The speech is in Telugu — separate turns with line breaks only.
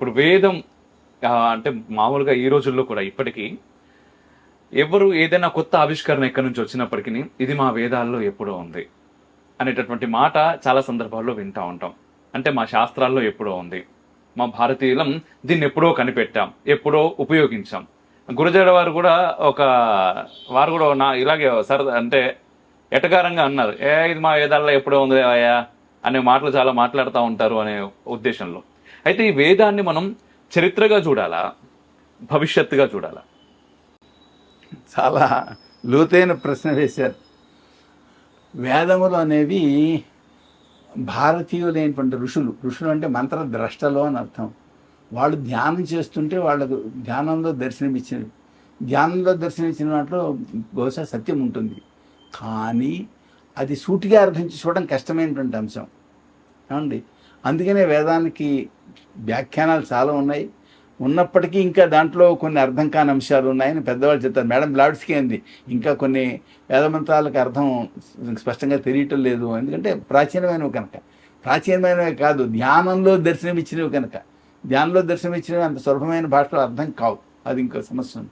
ఇప్పుడు వేదం అంటే మామూలుగా ఈ రోజుల్లో కూడా ఇప్పటికీ ఎవరు ఏదైనా కొత్త ఆవిష్కరణ ఎక్కడి నుంచి వచ్చినప్పటికీ ఇది మా వేదాల్లో ఎప్పుడో ఉంది అనేటటువంటి మాట చాలా సందర్భాల్లో వింటూ ఉంటాం. అంటే మా శాస్త్రాల్లో ఎప్పుడో ఉంది. మా భారతీయులం దీన్ని ఎప్పుడో కనిపెట్టాం ఎప్పుడో ఉపయోగించాం. గురజాడ వారు కూడా ఒక వారు కూడా నా ఇలాగే సరదా అంటే ఎటకారంగా అన్నారు. ఏ ఇది మా వేదాల్లో ఎప్పుడో ఉంది అయ్యా అనే మాటలు చాలా మాట్లాడుతూ ఉంటారు అనే ఉద్దేశంలో. అయితే ఈ వేదాన్ని మనం చరిత్రగా చూడాలా? భవిష్యత్తుగా చూడాలా?
చాలా లోతైన ప్రశ్న వేశారు. వేదములు అనేవి భారతీయులైనటువంటి ఋషులు ఋషులు అంటే మంత్రద్రష్టలు అని అర్థం. వాళ్ళు ధ్యానం చేస్తుంటే వాళ్ళకు ధ్యానంలో దర్శనమిచ్చినవి ధ్యానంలో దర్శనమిచ్చిన వాటిలో బహుశా సత్యం ఉంటుంది. కానీ అది సూటిగా అర్థం చూడడం కష్టమైనటువంటి అంశం. ఏమండి? అందుకనే వేదానికి వ్యాఖ్యానాలు చాలా ఉన్నాయి. ఉన్నప్పటికీ ఇంకా దాంట్లో కొన్ని అర్థం కాని అంశాలు ఉన్నాయని పెద్దవాళ్ళు చెప్తారు. మేడం బ్లాడ్స్కి ఏంది? ఇంకా కొన్ని వేదమంత్రాలకు అర్థం స్పష్టంగా తెలియటం లేదు. ఎందుకంటే ప్రాచీనమైనవి కనుక. ప్రాచీనమైనవి కాదు. ధ్యానంలో దర్శనమిచ్చినవి కనుక. ధ్యానంలో దర్శనమిచ్చినవి అంత సులభమైన భాషలో అర్థం కావు. అది ఇంకో సమస్య. ఉంది